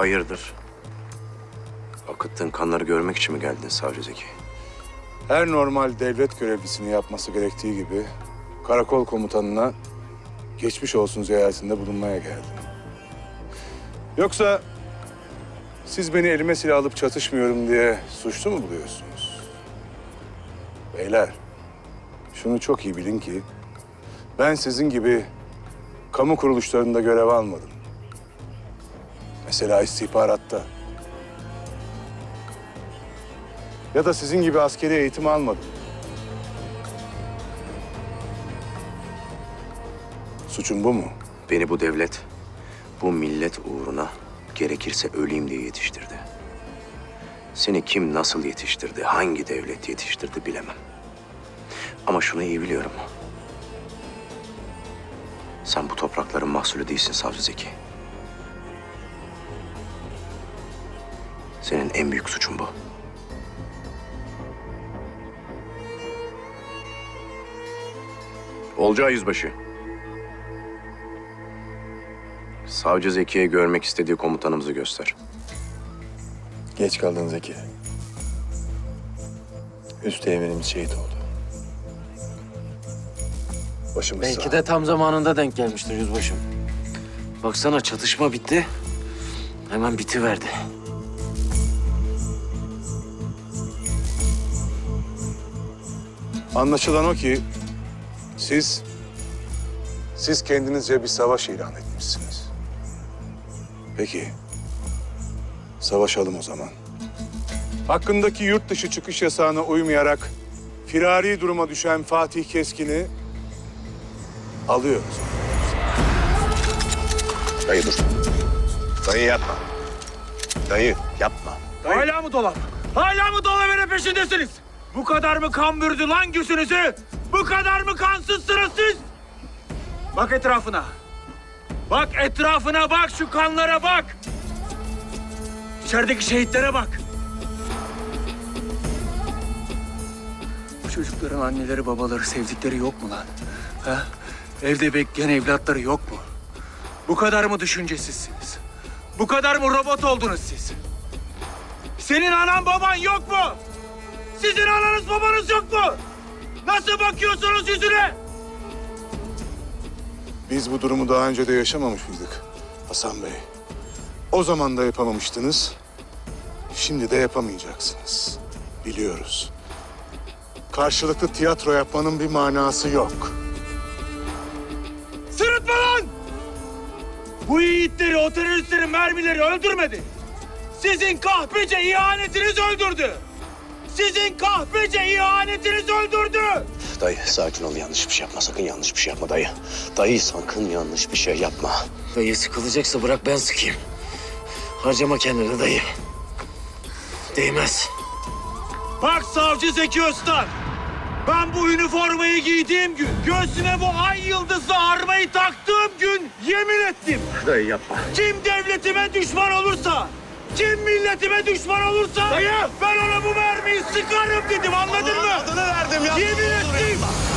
Hayırdır? Akıttığın kanları görmek için mi geldin Savcı Zeki? Her normal devlet görevlisini yapması gerektiği gibi karakol komutanına geçmiş olsun ziyaretinde bulunmaya geldim. Yoksa siz beni elime silah alıp çatışmıyorum diye suçlu mu buluyorsunuz? Beyler, şunu çok iyi bilin ki ben sizin gibi kamu kuruluşlarında görev almadım. Mesela istihbaratta. Ya da sizin gibi askeri eğitim almadım. Suçum bu mu? Beni bu devlet, bu millet uğruna gerekirse öleyim diye yetiştirdi. Seni kim nasıl yetiştirdi, hangi devlet yetiştirdi bilemem. Ama şunu iyi biliyorum. Sen bu toprakların mahsulü değilsin Savcı Zeki. Senin en büyük suçun bu. Olcay Yüzbaşı. Savcı Zeki'ye görmek istediği komutanımızı göster. Geç kaldın Zeki. Üsteğmenimiz şehit oldu. Başımız Belki sağ. de tam zamanında denk gelmiştir yüzbaşım. Baksana çatışma bitti. Hemen bitiverdi. Anlaşılan o ki siz siz kendinizce bir savaş ilan etmişsiniz. Peki. Savaşalım o zaman. Hakkındaki yurt dışı çıkış yasağına uymayarak firari duruma düşen Fatih Keskin'i alıyoruz. Dayı dur. Dayı yapma. Dayı yapma. Hala mı dolap? Hala mı dolaverin peşindesiniz? Bu kadar mı kan bürüdü lan gözünüzü? Bu kadar mı kansızsınız siz? Bak etrafına. Bak etrafına bak, şu kanlara bak. İçerideki şehitlere bak. Bu çocukların anneleri, babaları, sevdikleri yok mu lan? Ha? Evde bekleyen evlatları yok mu? Bu kadar mı düşüncesizsiniz? Bu kadar mı robot oldunuz siz? Senin anan baban yok mu? Sizin ananız babanız yok mu? Nasıl bakıyorsunuz yüzüne? Biz bu durumu daha önce de yaşamamış mıydık Hasan Bey? O zaman da yapamamıştınız. Şimdi de yapamayacaksınız. Biliyoruz. Karşılıklı tiyatro yapmanın bir manası yok. Sırıtma lan! Bu yiğitleri, o teröristlerin mermileri öldürmedi. Sizin kahpece ihanetiniz öldürdü. Sizin kahpece ihanetiniz öldürdü. Dayı sakin ol yanlış bir şey yapma sakın yanlış bir şey yapma dayı. Dayı sakın yanlış bir şey yapma. Dayı sıkılacaksa bırak ben sıkayım. Harcama kendini dayı. Değmez. Bak savcı Zeki Öztan. Ben bu üniformayı giydiğim gün, göğsüme bu ay yıldızlı armayı taktığım gün yemin ettim. Dayı yapma. Kim devletime düşman olursa, kim milletime düşman olursa ben ona bu mermiyi sıkarım dedim anladın mı? Adını verdim ya. Yemin ettim.